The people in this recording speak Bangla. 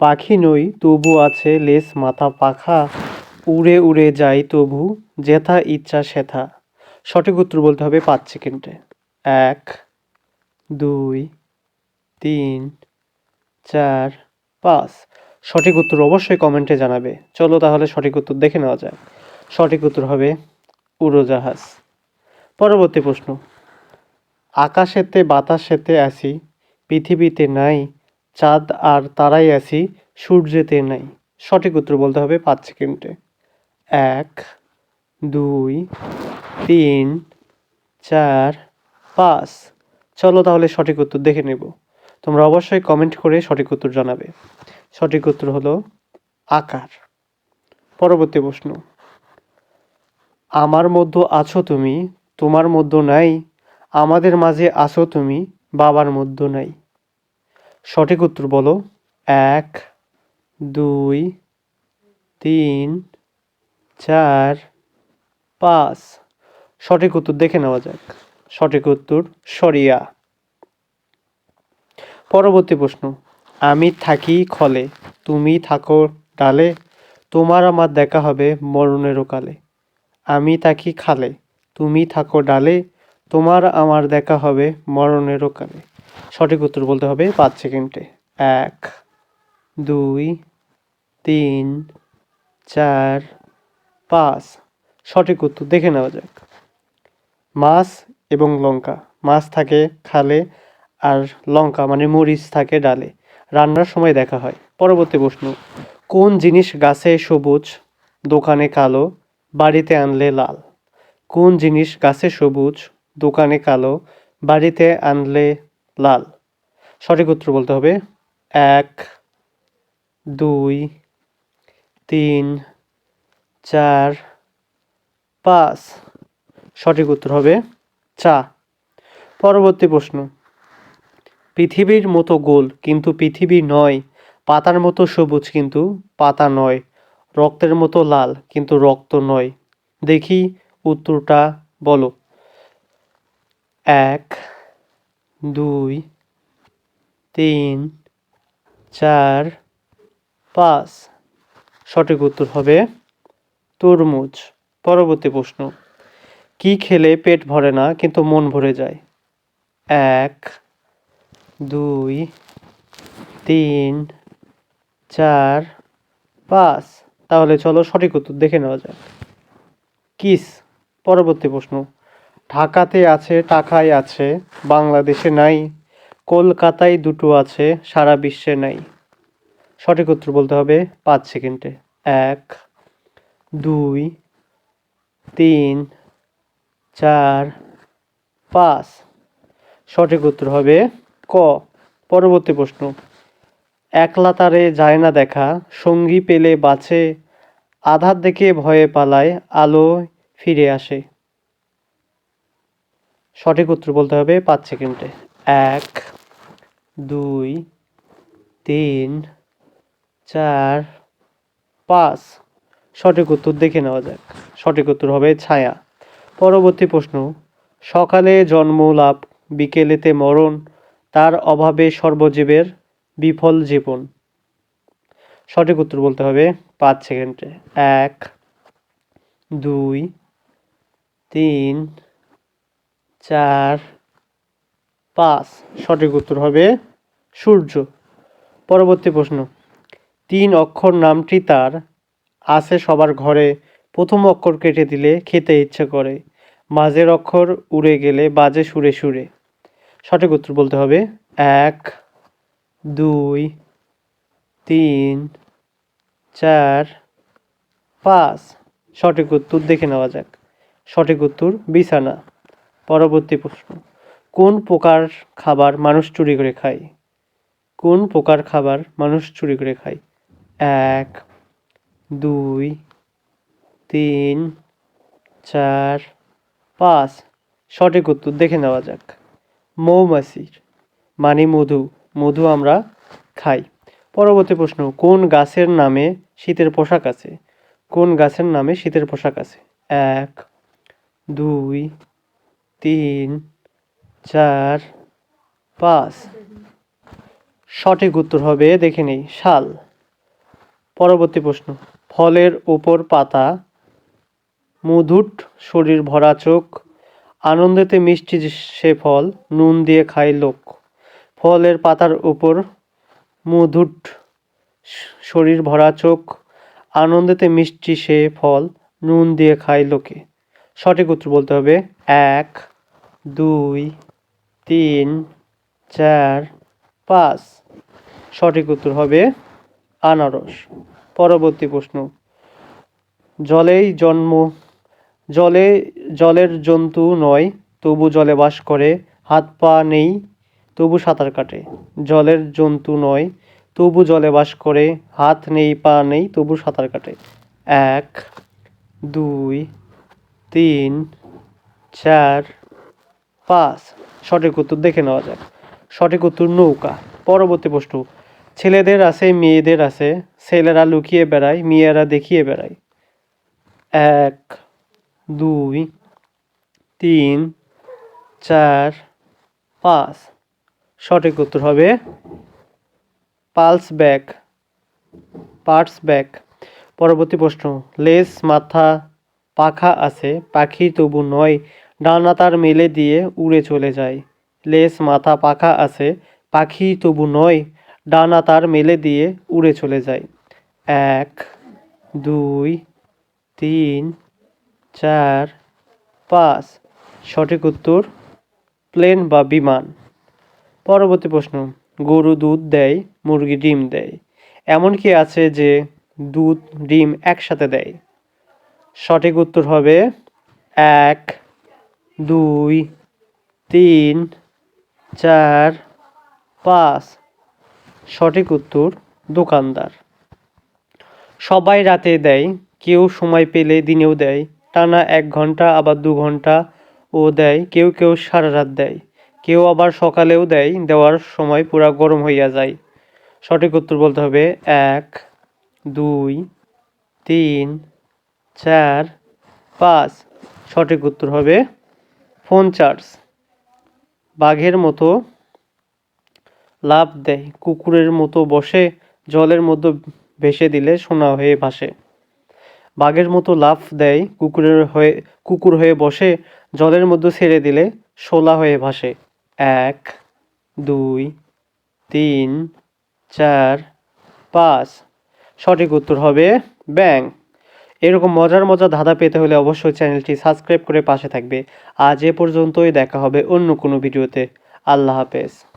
পাখি নই, তবু আছে লেস মাথা পাখা, উড়ে উড়ে যাই তবু, যেথা ইচ্ছা সেথা। সঠিক উত্তর বলতে হবে পাঁচ সেকেন্ডে। এক, দুই, তিন, চার, পাঁচ। সঠিক উত্তর অবশ্যই কমেন্টে জানাবে। চলো তাহলে সঠিক উত্তর দেখে নেওয়া যায় সঠিক উত্তর হবে উড়োজাহাজ। পরবর্তী প্রশ্ন। আকাশেতে বাতাসেতে আসি, পৃথিবীতে নাই চাঁদ আর তারাই আসি সূর্যেতে নাই। সঠিক উত্তর বলতে হবে পাঁচ সেকেন্ডে। এক, দুই, তিন, চার, পাঁচ। চলো তাহলে সঠিক উত্তর দেখে নেব। তোমরা অবশ্যই কমেন্ট করে সঠিক উত্তর জানাবে। সঠিক উত্তর হলো আকার। পরবর্তী প্রশ্ন। আমার মধ্যে আছো তুমি, তোমার মধ্যে নাই, আমাদের মাঝে আছো তুমি, বাবার মধ্যে নাই। সঠিক উত্তর বলো। এক, দুই, তিন, চার, পাঁচ। সঠিক উত্তর দেখে নেওয়া যাক। সঠিক উত্তর সরিয়া। পরবর্তী প্রশ্ন। আমি থাকি খলে, তুমি থাকো ডালে, তোমার আমার দেখা হবে মরণেরও কালে। আমি থাকি খালে, তুমি থাকো ডালে, তোমার আমার দেখা হবে মরণেরও কালে। সঠিক উত্তর বলতে হবে পাঁচ সেকেন্ডে। এক, দুই, তিন, চার, পাঁচ। সঠিক উত্তর দেখে নেওয়া যাক। মাছ এবং লঙ্কা। মাছ থাকে খালে আর লঙ্কা মানে মরিচ থাকে ডালে। রান্নার সময় দেখা হয়। পরবর্তী প্রশ্ন, কোন জিনিস গাছে সবুজ, দোকানে কালো, বাড়িতে আনলে লাল? কোন জিনিস গাছে সবুজ, দোকানে কালো, বাড়িতে আনলে লাল। সঠিক উত্তর বলতে হবে এক, দুই, তিন, চার, পাঁচ। সঠিক উত্তর হবে চা। পরবর্তী প্রশ্ন। পৃথিবীর মতো গোল কিন্তু পৃথিবী নয়, পাতার মতো সবুজ কিন্তু পাতা নয়, রক্তের মতো লাল কিন্তু রক্ত নয়। দেখি উত্তরটা বলো। এক দুই, তিন, চার, পাঁচ। সঠিক উত্তর হবে তরমুজ। পরবর্তী প্রশ্ন। কি খেলে পেট ভরে না, কিন্তু মন ভরে যায়? এক, দুই, তিন, চার, পাঁচ। তাহলে চলো সঠিক উত্তর দেখে নেওয়া যাক। কিস। পরবর্তী প্রশ্ন। ঢাকাতে আছে, টাকায় আছে, বাংলাদেশে নাই, কলকাতায় দুটো আছে, সারা বিশ্বে নাই। সঠিক উত্তর বলতে হবে পাঁচ সেকেন্ডে। এক, দুই, তিন, চার, পাঁচ। সঠিক উত্তর হবে ক। পরবর্তী প্রশ্ন। একলা তারে যায় না দেখা, সঙ্গী পেলে বাঁচে আধার দেখে ভয়ে পালায়, আলো ফিরে আসে। সঠিক উত্তর বলতে হবে পাঁচ সেকেন্ডে। এক, দুই, তিন, চার, পাঁচ। সঠিক উত্তর দেখে নেওয়া যাক। সঠিক উত্তর হবে ছায়া। পরবর্তী প্রশ্ন, সকালে জন্ম লাভ, বিকেলেতে মরণ, তার অভাবে সর্বজীবের বিফল জীবন। সঠিক উত্তর বলতে হবে পাঁচ সেকেন্ডে। এক, দুই, তিন চার, পাঁচ। সঠিক উত্তর হবে সূর্য। পরবর্তী প্রশ্ন। তিন অক্ষর নামটি তার। আছে সবার ঘরে। প্রথম অক্ষর কেটে দিলে খেতে ইচ্ছে করে। মাঝের অক্ষর উড়ে গেলে বাজে সুরে সুরে। সঠিক উত্তর বলতে হবে এক, দুই, তিন, চার, পাঁচ। সঠিক উত্তর দেখে নেওয়া যাক। সঠিক উত্তর বিছানা। পরবর্তী প্রশ্ন। কোন প্রকার খাবার মানুষ চুরি করে খায়? কোন প্রকার খাবার মানুষ চুরি করে খায়? এক, দুই, তিন, চার, পাঁচ। সঠিক উত্তর দেখে নেওয়া যাক। মৌমাছির মানে মধু। মধু আমরা খাই। পরবর্তী প্রশ্ন, কোন গাছের নামে শীতের পোশাক আছে? কোন গাছের নামে শীতের পোশাক আছে? এক, দুই তিন, চার, পাঁচ। সঠিক উত্তর হবে, দেখে নেই, শাল। পরবর্তী প্রশ্ন। ফলের উপর পাতা, মধুট, শরীর ভরা চোখ, আনন্দেতে মিষ্টি সে ফল, নুন দিয়ে খায় লোক। ফলের পাতার উপর মধুট, শরীর ভরা চোখ, আনন্দেতে মিষ্টি সে ফল, নুন দিয়ে খায় লোকে। সঠিক উত্তর বলতে হবে এক, দুই, তিন, চার, পাঁচ। সঠিক উত্তর হবে আনারস। পরবর্তী প্রশ্ন। জলেই জন্ম, জলে, জলের জন্তু নয়, তবু জলে বাস করে, হাত পা নেই, তবু সাঁতার কাটে। জলের জন্তু নয়, তবু জলে বাস করে, হাত নেই, পা নেই, তবু সাঁতার কাটে। এক, দুই, তিন চার, পাঁচ। সঠিক উত্তর দেখে নেওয়া যাক। সঠিক উত্তর নৌকা। পরবর্তী প্রশ্ন। ছেলেদের আছে, মেয়েদের আছে। ছেলেরা লুকিয়ে বেড়ায়, মেয়েরা দেখিয়ে বেড়ায়। এক, দুই, তিন, চার, পাঁচ। সঠিক উত্তর হবে পালস ব্যাগ পার্টস ব্যাগ। পরবর্তী প্রশ্ন। লেস মাথা পাখা আছে, পাখি তবু নয়, ডানা তার মেলে দিয়ে উড়ে চলে যায়। লেস মাথা পাখা আছে, পাখি তবু নয়, ডানা তার মেলে দিয়ে উড়ে চলে যায়। এক, দুই, তিন, চার, পাঁচ। সঠিক উত্তর, প্লেন বা বিমান। পরবর্তী প্রশ্ন, গরু দুধ দেয়, মুরগি ডিম দেয়। এমন কি আছে যে দুধ, ডিম একসাথে দেয়। সঠিক উত্তর হবে এক, দুই, তিন, চার, পাঁচ। সঠিক উত্তর, দোকানদার। সবাই রাতে দেয়, কেউ সময় পেলে দিনেও দেয়। টানা এক ঘণ্টা, আবার দু ঘণ্টা ও দেয়। কেউ কেউ সারা রাত দেয়। কেউ আবার সকালেও দেয়। দেওয়ার সময় পুরা গরম হইয়া যায়। সঠিক উত্তর বলতে হবে এক, দুই, তিন চার, পাঁচ। সঠিক উত্তর হবে ফোন চার্জ। বাঘের মতো লাভ দেয়, কুকুরের মতো বসে, জলের মধ্যে ভেসে দিলে সোনা হয়ে ভাসে। বাঘের মতো লাফ দেয়, কুকুরের হয়ে, কুকুর হয়ে বসে, জলের মধ্যে ছেড়ে দিলে শোলা হয়ে ভাসে। এক, দুই, তিন, চার, পাঁচ। সঠিক উত্তর হবে ব্যাং এরকম মজার মজার ধাঁধা পেতে হলে অবশ্যই চ্যানেলটি সাবস্ক্রাইব করে পাশে থাকবে। আজ এ পর্যন্তই, দেখা হবে অন্য কোনো ভিডিওতে। আল্লাহ হাফেজ।